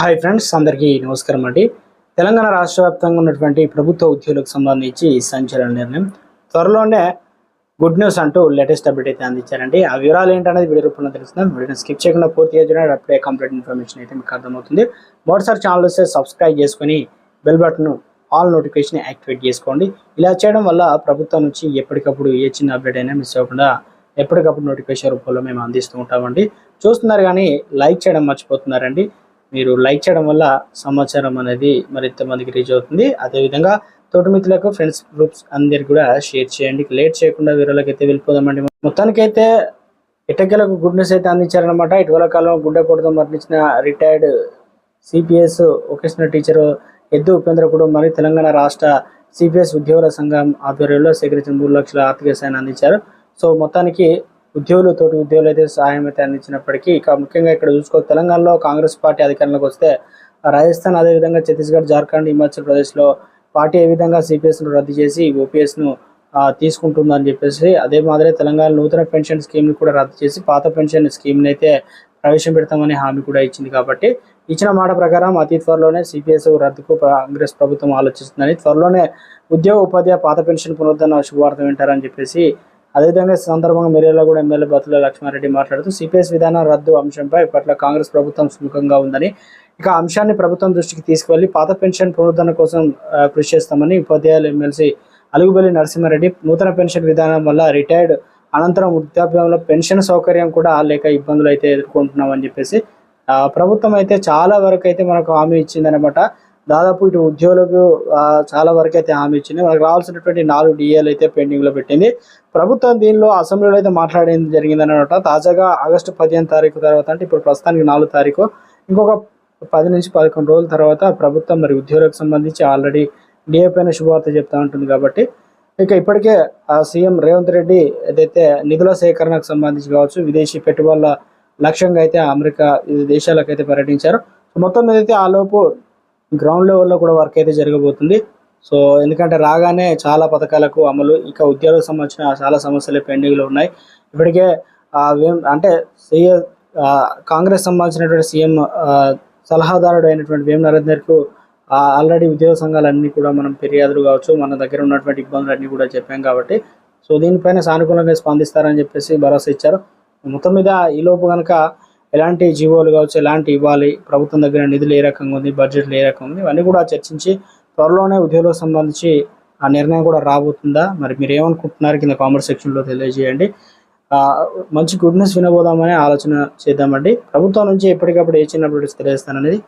Hi friends అందరికీ నమస్కారం అండి. తెలంగాణ రాష్ట్ర వ్యాప్తంగా ఉన్నటువంటి ప్రభుత్వ ఉద్యోగులకు సంబంధించి సంచలన నిర్ణయం. త్వరలోనే గుడ్ న్యూస్ అంటూ లేటెస్ట్ అప్డేట్ అయితే అందించారండి. ఆ వివరాలు ఏంటనేది వీడియో రూపంలో తెలుస్తుంది వీడియోని స్కిప్ చేయకుండా పూర్తిగా చూడండి అప్పుడే కంప్లీట్ ఇన్ఫర్మేషన్ అయితే మీకు అర్థమవుతుంది. మొదటిసారి ఛానల్ వస్తే సబ్స్క్రైబ్ చేసుకొని bell button all notification activate చేసుకోండి. ఇలా చేయడం వల్ల ప్రభుత్వం నుంచి ఎప్పటికప్పుడు ఏ చిన్న అప్డేట్ అయినా మిస్ అవ్వకుండా ఎప్పటికప్పుడు నోటిఫికేషన్ రూపంలో మేము అందిస్తూ ఉంటామండి. చూస్తున్నారు కానీ లైక్ చేయడం మర్చిపోతున్నారండి. మీరు లైక్ చేయడం వల్ల సమాచారం అనేది మరింత మందికి రీచ్ అవుతుంది. అదేవిధంగా తోటి మిత్రులకు ఫ్రెండ్స్ గ్రూప్స్ అందరికి కూడా షేర్ చేయండి. లేట్ చేయకుండా వీరులకు అయితే వెళ్ళిపోదామండి. మొత్తానికైతే ఇటకెలకు గుడ్ న్యూస్ అయితే అందించారనమాట ఇటీవల కాలంలో గుండెపోటుతో మరణించిన రిటైర్డ్ సిపిఎస్ వొకేషనల్ టీచర్ ఎద్దు ఉపేంద్ర కుటుంబానికి తెలంగాణ రాష్ట్ర సిపిఎస్ ఉద్యోగుల సంఘం ఆధ్వర్యంలో సేకరించిన మూడు లక్షల ఆర్థిక సాయాన్ని అందించారు. సో మొత్తానికి ఉద్యోగులు తోటి ఉద్యోగులు అయితే సహాయం అయితే అందించినప్పటికీ ఇక ముఖ్యంగా ఇక్కడ చూసుకో తెలంగాణలో కాంగ్రెస్ పార్టీ అధికారంలోకి వస్తే రాజస్థాన్ అదేవిధంగా ఛత్తీస్గఢ్ జార్ఖండ్ హిమాచల్ ప్రదేశ్లో పార్టీ ఏ విధంగా సిపిఎస్ను రద్దు చేసి ఓపీఎస్ను తీసుకుంటుందని చెప్పేసి అదే మాదిరి తెలంగాణ నూతన పెన్షన్ స్కీమ్ని కూడా రద్దు చేసి పాత పెన్షన్ స్కీమ్ని అయితే ప్రవేశపెడతామనే హామీ కూడా ఇచ్చింది కాబట్టి ఇచ్చిన మాట ప్రకారం అతి త్వరలోనే సిపిఎస్ రద్దుకు కాంగ్రెస్ ప్రభుత్వం ఆలోచిస్తుందని త్వరలోనే ఉద్యోగ ఉపాధ్యాయ పాత పెన్షన్ పునరుద్ధరణ శుభవార్త వింటారని చెప్పేసి అదేవిధంగా సందర్భంగా మిర్యాల కూడా ఎమ్మెల్యే బతుల లక్ష్మారెడ్డి మాట్లాడుతూ సిపిఎస్ విధానం రద్దు అంశంపై పట్ల కాంగ్రెస్ ప్రభుత్వం సుముఖంగా ఉందని. ఇక అంశాన్ని ప్రభుత్వం దృష్టికి తీసుకువెళ్ళి పాత పెన్షన్ పునరుద్ధరణ కోసం కృషి చేస్తామని ఉపాధ్యాయులు ఎమ్మెల్సీ అలుగుబెల్లి నరసింహారెడ్డి నూతన పెన్షన్ విధానం వల్ల రిటైర్డ్ అనంతరం వృద్ధాప్యంలో పెన్షన్ సౌకర్యం కూడా లేక ఇబ్బందులు అయితే ఎదుర్కొంటున్నామని చెప్పేసి ప్రభుత్వం అయితే చాలా వరకు అయితే మనకు హామీ ఇచ్చిందనమాట దాదాపు ఇటు ఉద్యోగులకు చాలా వరకు అయితే హామీ ఇచ్చింది. మనకు రావాల్సినటువంటి నాలుగు డిఏలు అయితే పెండింగ్లో పెట్టింది. ప్రభుత్వం దీనిలో అసెంబ్లీలో అయితే మాట్లాడేది జరిగిందనమాట తాజాగా ఆగస్టు పదిహేను తారీఖు తర్వాత అంటే ఇప్పుడు ప్రస్తుతానికి నాలుగు తారీఖు. ఇంకొక పది నుంచి పదకొండు రోజుల తర్వాత ప్రభుత్వం మరి ఉద్యోగులకు సంబంధించి ఆల్రెడీ డిఏ పైన శుభవార్త చెప్తా ఉంటుంది కాబట్టి. ఇక ఇప్పటికే ఆ సీఎం రేవంత్ రెడ్డి ఏదైతే నిధుల సేకరణకు సంబంధించి కావచ్చు విదేశీ పెట్టుబడుల లక్ష్యంగా అయితే అమెరికా దేశాలకు అయితే పర్యటించారు. మొత్తం మీద అయితే ఆ లోపు గ్రౌండ్ లెవెల్లో కూడా వర్క్ అయితే జరగబోతుంది. సో ఎందుకంటే రాగానే చాలా పథకాలకు అమలు ఇంకా ఉద్యోగులకు సంబంధించిన చాలా సమస్యలు పెండింగ్లో ఉన్నాయి. ఇప్పటికే అంటే సీఎం కాంగ్రెస్ సంబంధించినటువంటి సీఎం సలహాదారుడు అయినటువంటి వేం నరేందర్కు ఆల్రెడీ ఉద్యోగ సంఘాలన్నీ కూడా మనం ఫిర్యాదులు కావచ్చు మన దగ్గర ఉన్నటువంటి ఇబ్బందులు అన్నీ కూడా చెప్పాం కాబట్టి. సో దీనిపైన సానుకూలంగా స్పందిస్తారని చెప్పేసి భరోసా ఇచ్చారు. మొత్తం మీద ఈ లోపు కనుక ఎలాంటి జీవోలు కావచ్చు ఎలాంటి ఇవ్వాలి ప్రభుత్వం దగ్గర నిధులు ఏ రకంగా ఉంది బడ్జెట్లు ఏ రకంగా ఉంది ఇవన్నీ కూడా చర్చించి త్వరలోనే ఉద్యోగులకు సంబంధించి ఆ నిర్ణయం కూడా రాబోతుందా? మరి మీరు ఏమనుకుంటున్నారు? కింద కామెంట్ సెక్షన్లో తెలియజేయండి. మంచి గుడ్ న్యూస్ వినబోదామనే ఆలోచన చేద్దామండి. ప్రభుత్వం నుంచి ఎప్పటికప్పుడు ఏ చిన్న అప్డేట్స్ తెలియజేస్తాననేది